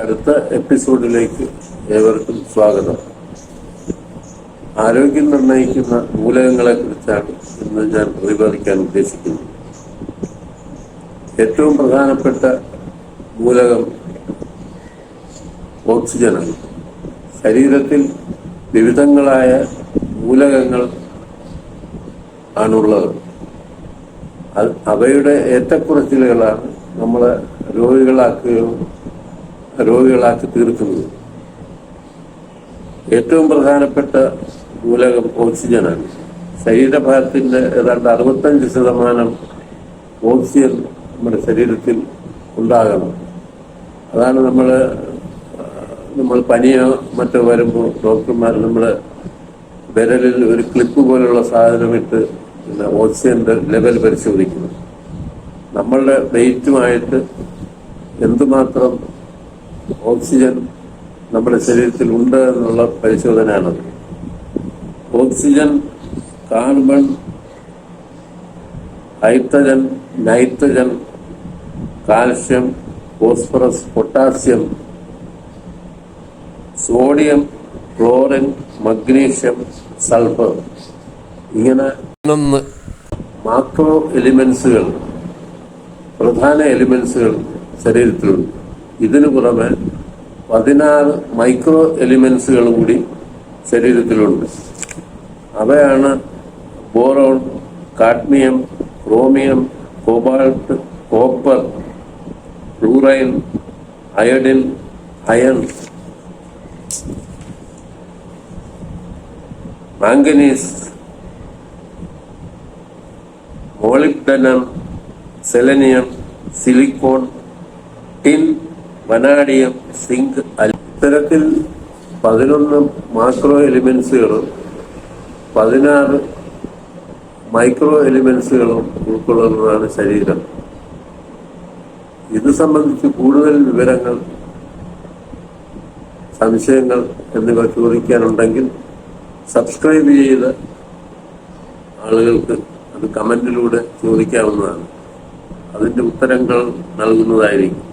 അടുത്ത എപ്പിസോഡിലേക്ക് ഏവർക്കും സ്വാഗതം. ആരോഗ്യം നിർണയിക്കുന്ന മൂലകങ്ങളെ കുറിച്ചാണ് ഇന്ന് ഞാൻ പ്രതിപാദിക്കാൻ ഉദ്ദേശിക്കുന്നത്. ഏറ്റവും പ്രധാനപ്പെട്ട മൂലകം ഓക്സിജനാണ്. ശരീരത്തിൽ വിവിധങ്ങളായ മൂലകങ്ങൾ ആണുള്ളത്. അവയുടെ ഏറ്റക്കുറച്ചിലുകളാണ് നമ്മളെ രോഗികളാക്കുകയോ രോഗികളാക്കി തീർക്കുന്നത്. ഏറ്റവും പ്രധാനപ്പെട്ട മൂലകം ഓക്സിജനാണ്. ശരീരഭാരത്തിന്റെ ഏതാണ്ട് അറുപത്തഞ്ച് ശതമാനം ഓക്സിജൻ നമ്മുടെ ശരീരത്തിൽ ഉണ്ടാകണം. അതാണ് നമ്മൾ നമ്മൾ പനിയോ മറ്റോ വരുമ്പോൾ ഡോക്ടർമാർ നമ്മുടെ വിരലിൽ ഒരു ക്ലിപ്പ് പോലുള്ള സാധനം ഇട്ട് പിന്നെ ഓക്സിജന്റെ ലെവൽ പരിശോധിക്കുന്നു. നമ്മളുടെ വെയിറ്റുമായിട്ട് എന്തുമാത്രം ഓക്സിജൻ നമ്മുടെ ശരീരത്തിൽ ഉണ്ട് എന്നുള്ള പരിശോധനയാണത്. Oxygen carbon hydrogen nitrogen calcium phosphorus potassium sodium chlorine magnesium sulphur ഇങ്ങനെ മാക്രോ എലിമെന്റ്സുകൾ പ്രധാന എലിമെന്റ്സുകൾ ശരീരത്തിലുണ്ട്. ഇതിനു പുറമെ പതിനാറ് മൈക്രോ എലിമെന്റ്സുകൾ കൂടി ശരീരത്തിലുണ്ട്. അവയാണ് boron cadmium chromium cobalt copper fluorine iodine iron manganese molybdenum selenium silicon tin vanadium zinc ഇത്തരത്തിൽ പതിനൊന്ന് മാക്രോ എലിമെന്റ്സുകളും പതിനാറ് മൈക്രോ എലിമെന്റ്സുകളും ഉൾക്കൊള്ളുന്നതാണ് ശരീരം. ഇത് സംബന്ധിച്ച് കൂടുതൽ വിവരങ്ങൾ സംശയങ്ങൾ എന്നിവ ചോദിക്കാനുണ്ടെങ്കിൽ സബ്സ്ക്രൈബ് ചെയ്ത ആളുകൾക്ക് അത് കമന്റിലൂടെ ചോദിക്കാവുന്നതാണ്. അതിന്റെ ഉത്തരങ്ങൾ നൽകുന്നതായിരിക്കും.